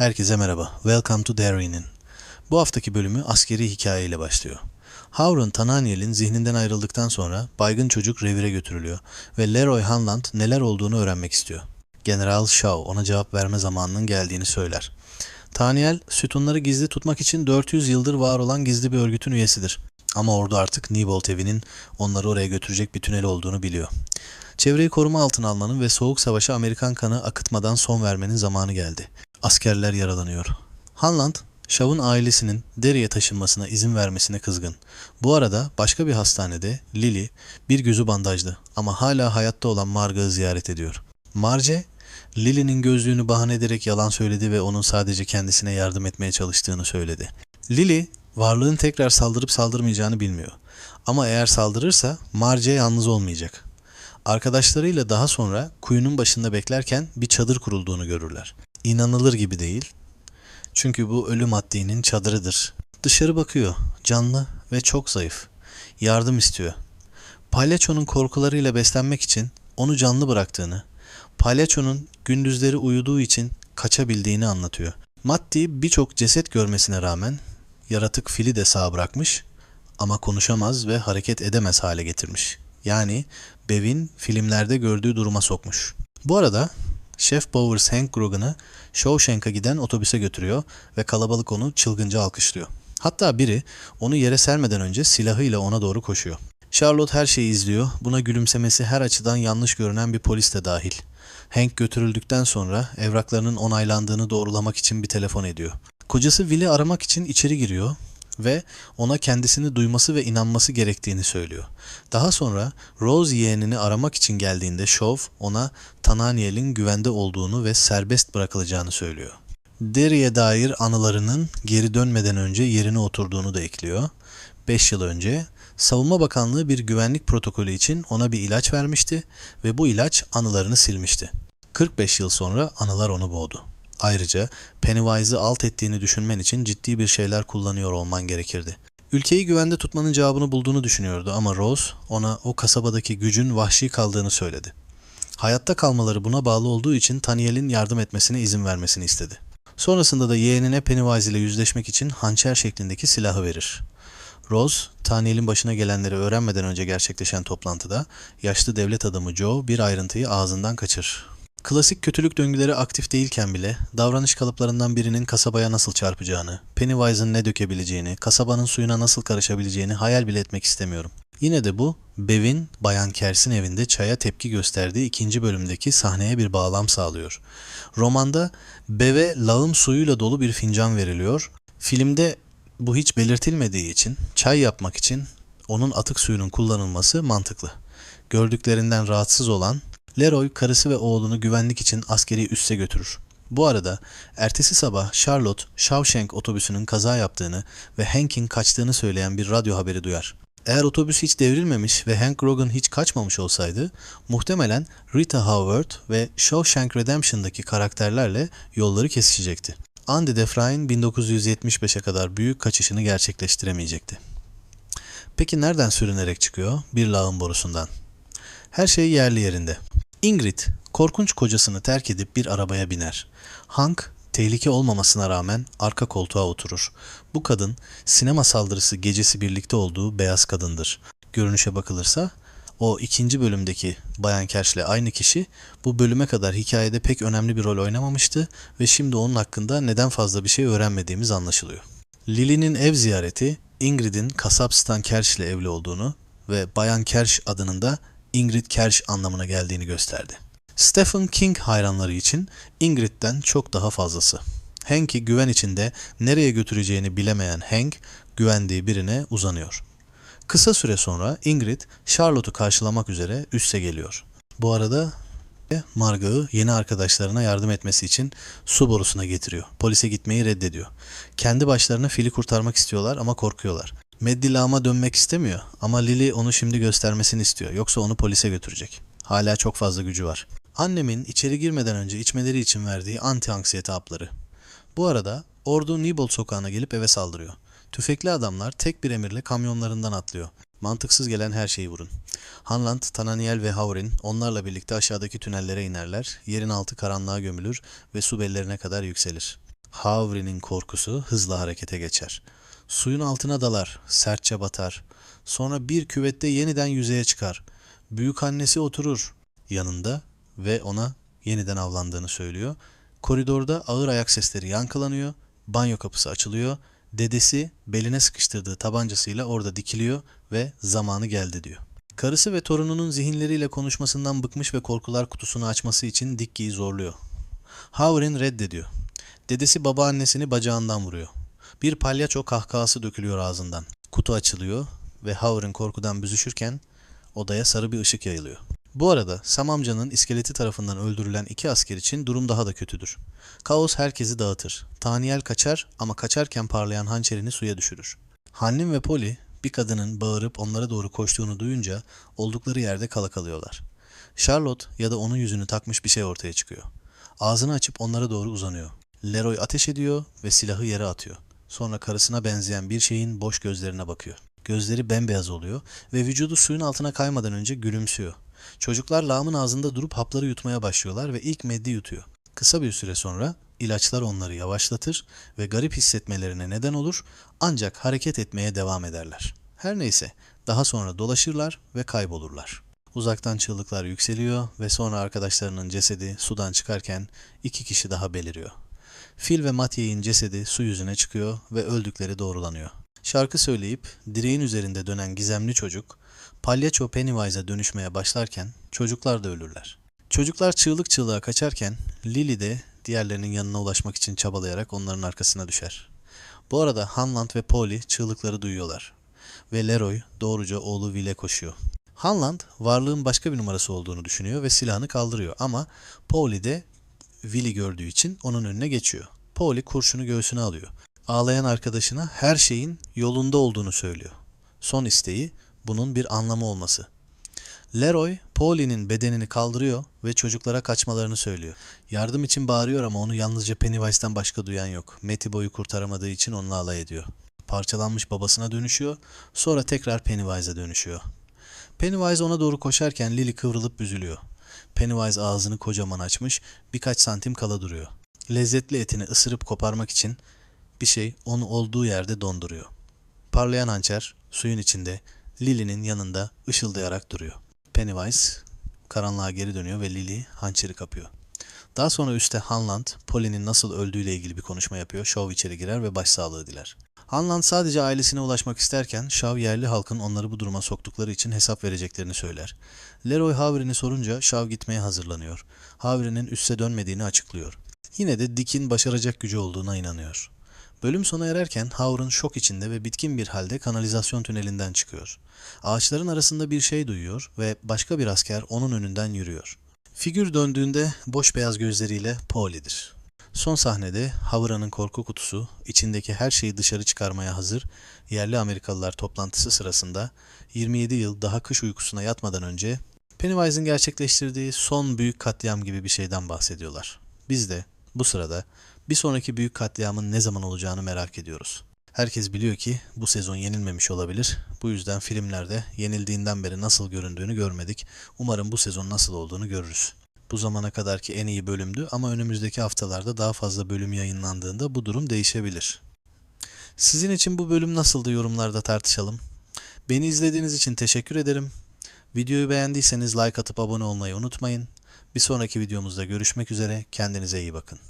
Herkese merhaba. Welcome to Darwin'in. Bu haftaki bölümü askeri hikayeyle başlıyor. Howrun Tananiel'in zihninden ayrıldıktan sonra baygın çocuk revire götürülüyor ve Leroy Hanland neler olduğunu öğrenmek istiyor. General Shaw ona cevap verme zamanının geldiğini söyler. Taniel, sütunları gizli tutmak için 400 yıldır var olan gizli bir örgütün üyesidir. Ama ordu artık Newbold evinin onları oraya götürecek bir tünel olduğunu biliyor. Çevreyi koruma altına almanın ve Soğuk Savaş'a Amerikan kanı akıtmadan son vermenin zamanı geldi. Askerler yaralanıyor. Hanland, Shaw'un ailesinin Derry'e taşınmasına izin vermesine kızgın. Bu arada başka bir hastanede Lily bir gözü bandajlı ama hala hayatta olan Marga'yı ziyaret ediyor. Marge, Lily'nin gözlüğünü bahane ederek yalan söyledi ve onun sadece kendisine yardım etmeye çalıştığını söyledi. Lily, varlığın tekrar saldırıp saldırmayacağını bilmiyor. Ama eğer saldırırsa Marge yalnız olmayacak. Arkadaşlarıyla daha sonra kuyunun başında beklerken bir çadır kurulduğunu görürler. İnanılır gibi değil. Çünkü bu ölü maddenin çadırıdır. Dışarı bakıyor. Canlı ve çok zayıf. Yardım istiyor. Palyaçonun korkularıyla beslenmek için onu canlı bıraktığını, palyaçonun gündüzleri uyuduğu için kaçabildiğini anlatıyor. Matti birçok ceset görmesine rağmen yaratık fili de sağ bırakmış ama konuşamaz ve hareket edemez hale getirmiş. Yani Bev'in filmlerde gördüğü duruma sokmuş. Bu arada Chef Bowers Hank Grogan'ı Shawshank'a giden otobüse götürüyor ve kalabalık onu çılgınca alkışlıyor. Hatta biri onu yere sermeden önce silahıyla ona doğru koşuyor. Charlotte her şeyi izliyor. Buna gülümsemesi her açıdan yanlış görünen bir polis de dahil. Hank götürüldükten sonra evraklarının onaylandığını doğrulamak için bir telefon ediyor. Kocası Will'i aramak için içeri giriyor ve ona kendisini duyması ve inanması gerektiğini söylüyor. Daha sonra Rose yeğenini aramak için geldiğinde Shaw ona Tananiel'in güvende olduğunu ve serbest bırakılacağını söylüyor. Derry'e dair anılarının geri dönmeden önce yerine oturduğunu da ekliyor. 5 yıl önce Savunma Bakanlığı bir güvenlik protokolü için ona bir ilaç vermişti ve bu ilaç anılarını silmişti. 45 yıl sonra anılar onu boğdu. Ayrıca Pennywise'ı alt ettiğini düşünmen için ciddi bir şeyler kullanıyor olman gerekirdi. Ülkeyi güvende tutmanın cevabını bulduğunu düşünüyordu ama Rose ona o kasabadaki gücün vahşi kaldığını söyledi. Hayatta kalmaları buna bağlı olduğu için Taniel'in yardım etmesine izin vermesini istedi. Sonrasında da yeğenine Pennywise ile yüzleşmek için hançer şeklindeki silahı verir. Rose, Taniel'in başına gelenleri öğrenmeden önce gerçekleşen toplantıda yaşlı devlet adamı Joe bir ayrıntıyı ağzından kaçır. Klasik kötülük döngüleri aktif değilken bile davranış kalıplarından birinin kasabaya nasıl çarpacağını, Pennywise'ın ne dökebileceğini, kasabanın suyuna nasıl karışabileceğini hayal bile etmek istemiyorum. Yine de bu, Bev'in Bayan Kers'in evinde çaya tepki gösterdiği ikinci bölümdeki sahneye bir bağlam sağlıyor. Romanda Bev'e lağım suyuyla dolu bir fincan veriliyor. Filmde bu hiç belirtilmediği için çay yapmak için onun atık suyunun kullanılması mantıklı. Gördüklerinden rahatsız olan Leroy karısı ve oğlunu güvenlik için askeri üsse götürür. Bu arada ertesi sabah Charlotte, Shawshank otobüsünün kaza yaptığını ve Hank'in kaçtığını söyleyen bir radyo haberi duyar. Eğer otobüs hiç devrilmemiş ve Hank Rogan hiç kaçmamış olsaydı, muhtemelen Rita Howard ve Shawshank Redemption'daki karakterlerle yolları kesişecekti. Andy Dufresne 1975'e kadar büyük kaçışını gerçekleştiremeyecekti. Peki nereden sürünerek çıkıyor? Bir lağım borusundan. Her şey yerli yerinde. Ingrid, korkunç kocasını terk edip bir arabaya biner. Hank, tehlike olmamasına rağmen arka koltuğa oturur. Bu kadın, sinema saldırısı gecesi birlikte olduğu beyaz kadındır. Görünüşe bakılırsa, o ikinci bölümdeki Bayan Kersh'le aynı kişi bu bölüme kadar hikayede pek önemli bir rol oynamamıştı ve şimdi onun hakkında neden fazla bir şey öğrenmediğimiz anlaşılıyor. Lily'nin ev ziyareti Ingrid'in kasap Stan Kersh ile evli olduğunu ve Bayan Kersh adının da Ingrid Kersh anlamına geldiğini gösterdi. Stephen King hayranları için Ingrid'den çok daha fazlası. Hank'i güven içinde nereye götüreceğini bilemeyen Hank, güvendiği birine uzanıyor. Kısa süre sonra Ingrid, Charlotte'u karşılamak üzere üsse geliyor. Bu arada Marga'yı yeni arkadaşlarına yardım etmesi için su borusuna getiriyor. Polise gitmeyi reddediyor. Kendi başlarına fili kurtarmak istiyorlar ama korkuyorlar. Maddie lağıma dönmek istemiyor ama Lily onu şimdi göstermesini istiyor. Yoksa onu polise götürecek. Hala çok fazla gücü var. Annemin içeri girmeden önce içmeleri için verdiği anti anksiyete hapları. Bu arada ordu Newbold sokağına gelip eve saldırıyor. Tüfekli adamlar tek bir emirle kamyonlarından atlıyor. Mantıksız gelen her şeyi vurun. Hanland, Tananiel ve Haurin onlarla birlikte aşağıdaki tünellere inerler. Yerin altı karanlığa gömülür ve su bellerine kadar yükselir. Havri'nin korkusu hızla harekete geçer. Suyun altına dalar, sertçe batar. Sonra bir küvette yeniden yüzeye çıkar. Büyük annesi oturur yanında ve ona yeniden avlandığını söylüyor. Koridorda ağır ayak sesleri yankılanıyor. Banyo kapısı açılıyor. Dedesi beline sıkıştırdığı tabancasıyla orada dikiliyor ve zamanı geldi diyor. Karısı ve torununun zihinleriyle konuşmasından bıkmış ve korkular kutusunu açması için Dickie'yi zorluyor. Howrin reddediyor. Dedesi babaannesini bacağından vuruyor. Bir palyaço kahkahası dökülüyor ağzından. Kutu açılıyor ve Howrin korkudan büzüşürken odaya sarı bir ışık yayılıyor. Bu arada Sam amcanın iskeleti tarafından öldürülen iki asker için durum daha da kötüdür. Kaos herkesi dağıtır. Taniyel kaçar ama kaçarken parlayan hançerini suya düşürür. Hannin ve Polly bir kadının bağırıp onlara doğru koştuğunu duyunca oldukları yerde kala kalıyorlar. Charlotte ya da onun yüzünü takmış bir şey ortaya çıkıyor. Ağzını açıp onlara doğru uzanıyor. Leroy ateş ediyor ve silahı yere atıyor. Sonra karısına benzeyen bir şeyin boş gözlerine bakıyor. Gözleri bembeyaz oluyor ve vücudu suyun altına kaymadan önce gülümsüyor. Çocuklar lağımın ağzında durup hapları yutmaya başlıyorlar ve ilk meddi yutuyor. Kısa bir süre sonra ilaçlar onları yavaşlatır ve garip hissetmelerine neden olur ancak hareket etmeye devam ederler. Her neyse daha sonra dolaşırlar ve kaybolurlar. Uzaktan çığlıklar yükseliyor ve sonra arkadaşlarının cesedi sudan çıkarken iki kişi daha beliriyor. Phil ve Matthew'in cesedi su yüzüne çıkıyor ve öldükleri doğrulanıyor. Şarkı söyleyip direğin üzerinde dönen gizemli çocuk palyaço Pennywise'a dönüşmeye başlarken çocuklar da ölürler. Çocuklar çığlık çığlığa kaçarken Lily de diğerlerinin yanına ulaşmak için çabalayarak onların arkasına düşer. Bu arada Hanland ve Polly çığlıkları duyuyorlar ve Leroy doğruca oğlu Will'e koşuyor. Hanland varlığın başka bir numarası olduğunu düşünüyor ve silahını kaldırıyor ama Polly de Will'i gördüğü için onun önüne geçiyor. Polly kurşunu göğsüne alıyor. Ağlayan arkadaşına her şeyin yolunda olduğunu söylüyor. Son isteği bunun bir anlamı olması. Leroy, Polly'nin bedenini kaldırıyor ve çocuklara kaçmalarını söylüyor. Yardım için bağırıyor ama onu yalnızca Pennywise'den başka duyan yok. Matty boyu kurtaramadığı için onunla alay ediyor. Parçalanmış babasına dönüşüyor, sonra tekrar Pennywise'a dönüşüyor. Pennywise ona doğru koşarken Lily kıvrılıp büzülüyor. Pennywise ağzını kocaman açmış, birkaç santim kala duruyor. Lezzetli etini ısırıp koparmak için bir şey onu olduğu yerde donduruyor. Parlayan hançer suyun içinde Lily'nin yanında ışıldayarak duruyor. Pennywise karanlığa geri dönüyor ve Lily hançeri kapıyor. Daha sonra üstte Hanland, Polly'nin nasıl öldüğüyle ilgili bir konuşma yapıyor. Shaw içeri girer ve başsağlığı diler. Hanland sadece ailesine ulaşmak isterken Shaw yerli halkın onları bu duruma soktukları için hesap vereceklerini söyler. Leroy Havri'ni sorunca Shaw gitmeye hazırlanıyor. Havri'nin üsse dönmediğini açıklıyor. Yine de Dick'in başaracak gücü olduğuna inanıyor. Bölüm sona ererken Howrun şok içinde ve bitkin bir halde kanalizasyon tünelinden çıkıyor. Ağaçların arasında bir şey duyuyor ve başka bir asker onun önünden yürüyor. Figür döndüğünde boş beyaz gözleriyle Polly'dir. Son sahnede Havra'nın korku kutusu içindeki her şeyi dışarı çıkarmaya hazır yerli Amerikalılar toplantısı sırasında 27 yıl daha kış uykusuna yatmadan önce Pennywise'in gerçekleştirdiği son büyük katliam gibi bir şeyden bahsediyorlar. Biz de bu sırada bir sonraki büyük katliamın ne zaman olacağını merak ediyoruz. Herkes biliyor ki bu sezon yenilmemiş olabilir. Bu yüzden filmlerde yenildiğinden beri nasıl göründüğünü görmedik. Umarım bu sezon nasıl olduğunu görürüz. Bu zamana kadarki en iyi bölümdü ama önümüzdeki haftalarda daha fazla bölüm yayınlandığında bu durum değişebilir. Sizin için bu bölüm nasıldı yorumlarda tartışalım. Beni izlediğiniz için teşekkür ederim. Videoyu beğendiyseniz like atıp abone olmayı unutmayın. Bir sonraki videomuzda görüşmek üzere. Kendinize iyi bakın.